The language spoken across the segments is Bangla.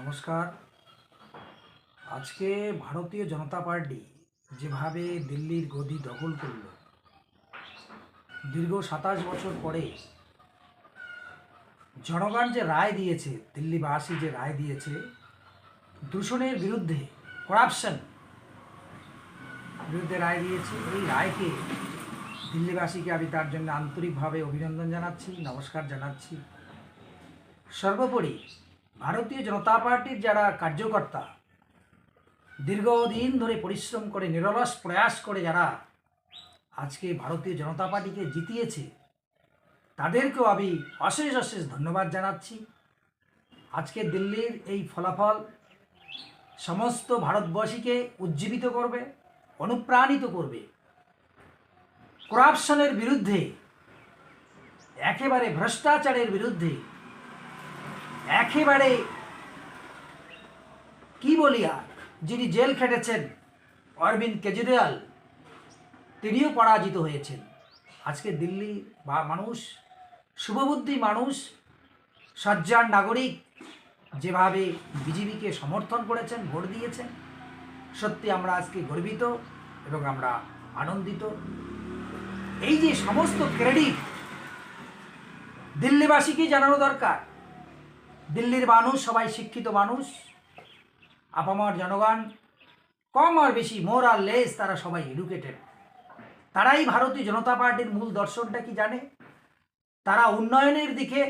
নমস্কার। আজকে ভারতীয় জনতা পার্টি যেভাবে দিল্লির গদি দখল করল, দীর্ঘ সাতাশ বছর পরে জনগণ যে রায় দিয়েছে, দিল্লিবাসী যে রায় দিয়েছে, দূষণের বিরুদ্ধে করাপশন বিরুদ্ধে রায় দিয়েছে, এই রায়কে দিল্লিবাসীকে আমি তার জন্য আন্তরিকভাবে অভিনন্দন জানাচ্ছি, নমস্কার জানাচ্ছি। সর্বোপরি ভারতীয় জনতা পার্টির যারা কার্যকর্তা, দীর্ঘদিন ধরে পরিশ্রম করে, নিরলস প্রয়াস করে যারা আজকে ভারতীয় জনতা পার্টিকে জিতিয়েছে, তাদেরকেও আমি অশেষ অশেষ ধন্যবাদ জানাচ্ছি। আজকে দিল্লির এই ফলাফল সমস্ত ভারতবাসীকে উজ্জীবিত করবে, অনুপ্রাণিত করবে। করাপশনের বিরুদ্ধে, একেবারে ভ্রষ্টাচারের বিরুদ্ধে একেবারে কি বলি আর? যিনি জেল খেটেছেন, অরবিন্দ কেজরিওয়াল, তিনিও পরাজিত হয়েছেন। আজকে দিল্লি বা মানুষ, শুভবুদ্ধি মানুষ, সজ্জার নাগরিক, যেভাবে বিজেপিকে সমর্থন করেছেন, ভোট দিয়েছেন, সত্যি আমরা আজকে গর্বিত এবং আমরা আনন্দিত। এই যে সমস্ত ক্রেডিট দিল্লিবাসীকেই জানানো দরকার দিল্লির মানুষ, সবাই শিক্ষিত মানুষ, আপামর জনগণ, কম আর বেশি মোর আর লেস তারা সবাই এডুকেটেড তারাই ভারতীয় জনতা পার্টির মূল দর্শনটা কি জানে? তারা উন্নয়নের দিকে,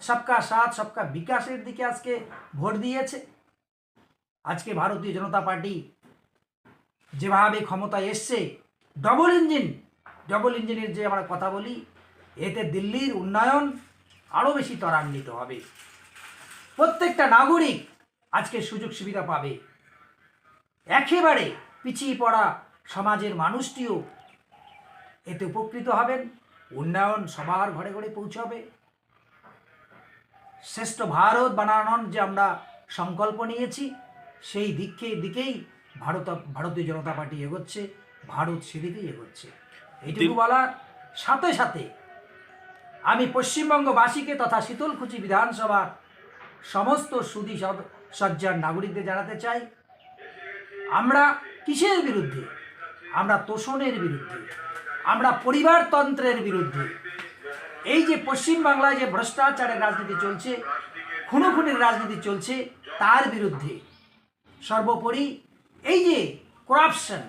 সবকা সাথ, সবকা বিকাশের দিকে আজকে ভোট দিয়েছে। আজকে ভারতীয় জনতা পার্টি যেভাবে ক্ষমতায় এসছে ডবল ইঞ্জিন ডবল ইঞ্জিনের যে আমরা কথা বলি, এতে দিল্লির উন্নয়ন আরও বেশি ত্বরান্বিত হবে। প্রত্যেকটা নাগরিক আজকে সুযোগ সুবিধা পাবে। একেবারে পিছিয়ে পড়া সমাজের মানুষটিও এতে উপকৃত হবেন। উন্নয়ন সবার ঘরে ঘরে পৌঁছাবে। শ্রেষ্ঠ ভারত বানানোর যে আমরা সংকল্প নিয়েছি সেই দিকে দিকেই ভারত ভারতীয় জনতা পার্টি এগোচ্ছে ভারত সেদিকেই এগোচ্ছে। এইটুকু বলার সাথে সাথে আমি পশ্চিমবঙ্গবাসীকে তথা শীতলকুচি বিধানসভার সমস্ত সুদী সজ্জার নাগরিকদের জানাতে চাই। আমরা কিসের বিরুদ্ধে? আমরা তোষণের বিরুদ্ধে। আমরা পরিবারতন্ত্রের বিরুদ্ধে। এই যে পশ্চিমবাংলায় যে ভ্রষ্টাচারের রাজনীতি চলছে, খুনোখুনির রাজনীতি চলছে, তার বিরুদ্ধে। সর্বোপরি এই যে করাপশন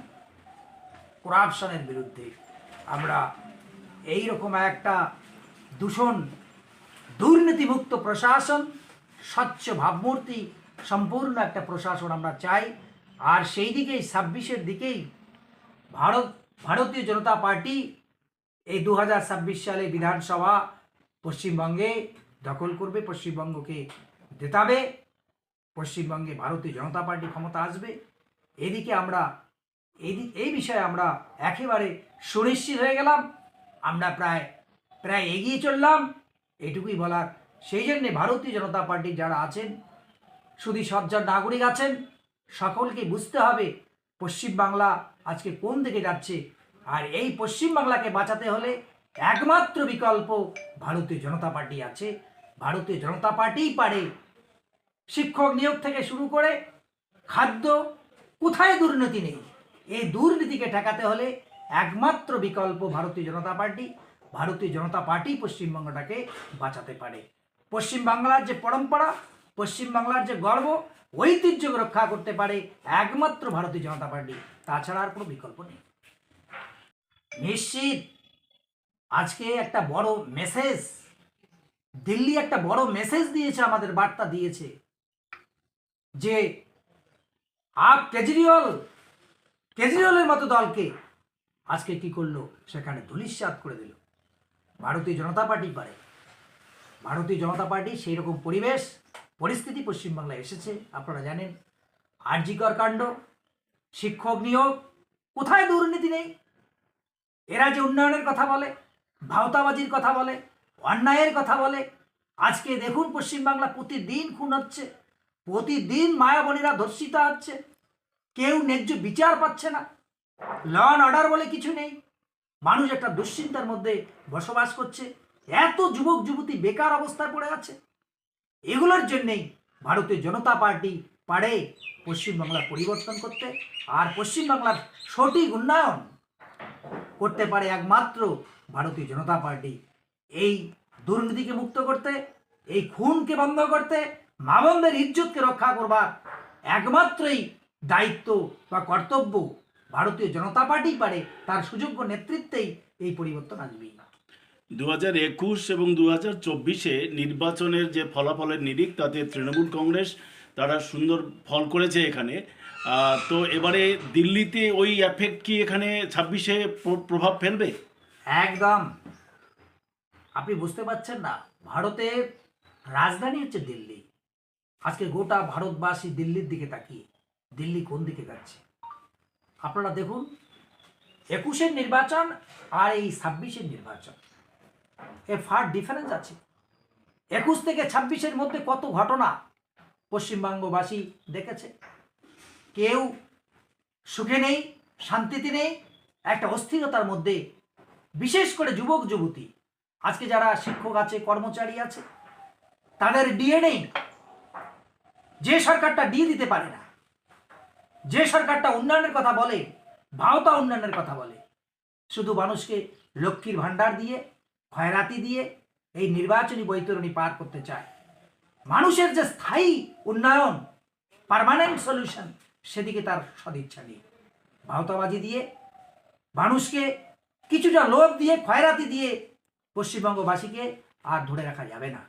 করাপশনের বিরুদ্ধে আমরা এই রকম একটা দূষণ, দুর্নীতিমুক্ত প্রশাসন স্বচ্ছ ভাবমূর্তি সম্পূর্ণ একটা প্রশাসন আমরা চাই। আর সেই দিকেই, ছাব্বিশের দিকেই ভারত, ভারতীয় জনতা পার্টি এই দু হাজার ছাব্বিশ সালে বিধানসভা পশ্চিমবঙ্গে দখল করবে, পশ্চিমবঙ্গকে জেতাবে, পশ্চিমবঙ্গে ভারতীয় জনতা পার্টি ক্ষমতা আসবে। এদিকে আমরা এই এই বিষয়ে আমরা একেবারে সুনিশ্চিত হয়ে গেলাম। আমরা প্রায় প্রায় এগিয়ে চললাম। এটুকুই বলার সেই জন্যে ভারতীয় জনতা পার্টির যারা আছেন শুধু সজ্জার নাগরিক আছেন, সকলকে বুঝতে হবে পশ্চিমবাংলা আজকে কোন দিকে যাচ্ছে। আর এই পশ্চিমবাংলাকে বাঁচাতে হলে একমাত্র বিকল্প ভারতীয় জনতা পার্টি আছে। ভারতীয় জনতা পার্টিই পারে। শিক্ষক নিয়োগ থেকে শুরু করে খাদ্য, কোথায় দুর্নীতি নেই? এই দুর্নীতিকে ঠেকাতে হলে একমাত্র বিকল্প ভারতীয় জনতা পার্টি, ভারতীয় জনতা পার্টি পশ্চিমবঙ্গটাকে বাঁচাতে পারে। পশ্চিমবাংলার যে পরম্পরা পশ্চিমবাংলার যে গর্ব, ঐতিহ্যকে রক্ষা করতে পারে একমাত্র ভারতীয় জনতা পার্টি। তাছাড়া আর কোনো বিকল্প নেই। নিশ্চিত আজকে একটা বড় মেসেজ দিল্লি একটা বড় মেসেজ দিয়েছে, আমাদের বার্তা দিয়েছে যে আপ কেজরিওয়াল, কেজরিওয়ালের মতো দলকে আজকে কি করল? সেখানে ধুলিস্বাদ করে দিল। ভারতীয় জনতা পার্টি পারে। ভারতীয় জনতা পার্টি সেই রকম পরিবেশ, পরিস্থিতি পশ্চিমবাংলায় এসেছে, আপনারা জানেন। আরজিকর কাণ্ড, শিক্ষক নিয়োগ, কোথায় দুর্নীতি নেই? এরা যে উন্নয়নের কথা বলে, ভাওতাবাজির কথা বলে, অন্যায়ের কথা বলে। আজকে দেখুন পশ্চিমবাংলা প্রতিদিন খুন হচ্ছে, প্রতিদিন মায়াবনীরা ধর্ষিতা হচ্ছে। কেউ ন্যায্য বিচার পাচ্ছে না। ল অর্ডার বলে কিছু নেই। মানুষ একটা দুশ্চিন্তার মধ্যে বসবাস করছে। এত যুবক, যুবতী বেকার অবস্থায় পড়ে আছে। এগুলোর জন্যেই ভারতীয় জনতা পার্টি পারে পশ্চিমবাংলা পরিবর্তন করতে আর পশ্চিমবাংলার সঠিক উন্নয়ন করতে পারে একমাত্র ভারতীয় জনতা পার্টি। এই দুর্নীতিকে মুক্ত করতে, এই খুনকে বন্ধ করতে মা বোনদের ইজ্জতকে রক্ষা করবার একমাত্রই দায়িত্ব বা কর্তব্য ভারতীয় জনতা পার্টি পারে তার সুযোগ্য নেতৃত্বেই এই পরিবর্তন আসবেই দু একুশ এবং দু হাজার চব্বিশে নির্বাচনের যে ফলাফলের নিরিখ, তাতে তৃণমূল কংগ্রেস তারা সুন্দর ফল করেছে এখানে। তো এবারে দিল্লিতে ওই এফেক্ট কি এখানে ছাব্বিশে প্রভাব ফেলবে? একদম। আপনি বুঝতে পারছেন না ভারতের রাজধানী হচ্ছে দিল্লি। আজকে গোটা ভারতবাসী দিল্লির দিকে তাকিয়ে, দিল্লি কোন দিকে যাচ্ছে? আপনারা দেখুন, একুশের নির্বাচন আর এই ছাব্বিশের নির্বাচন। এ ফার ডিফারেন্স আছে। একুশ থেকে ছাব্বিশের মধ্যে কত ঘটনা পশ্চিমবঙ্গবাসী দেখেছে। কেউ সুখে নেই, শান্তিতে নেই, একটা অস্থিরতার মধ্যে, বিশেষ করে যুবক, যুবতী। আজকে যারা শিক্ষক আছে, কর্মচারী আছে, তাদের ডিএ নেই যে সরকারটা দিয়ে দিতে পারে না, যে সরকারটা উন্নয়নের কথা বলে, ভাওতা উন্নয়নের কথা বলে, শুধু মানুষকে লক্ষ্মীর ভাণ্ডার দিয়ে খয়রাতি দিয়ে এই নির্বাচনী বৈতরণী পার করতে চায়। মানুষের যে স্থায়ী উন্নয়ন পারমানেন্ট সলিউশন সেদিকে তার সদিচ্ছা নেই। ভাওতাবাজি দিয়ে, মানুষকে কিছুটা লোভ দিয়ে খয়রাতি দিয়ে পশ্চিমবঙ্গবাসীকে আর ধরে রাখা যাবে না।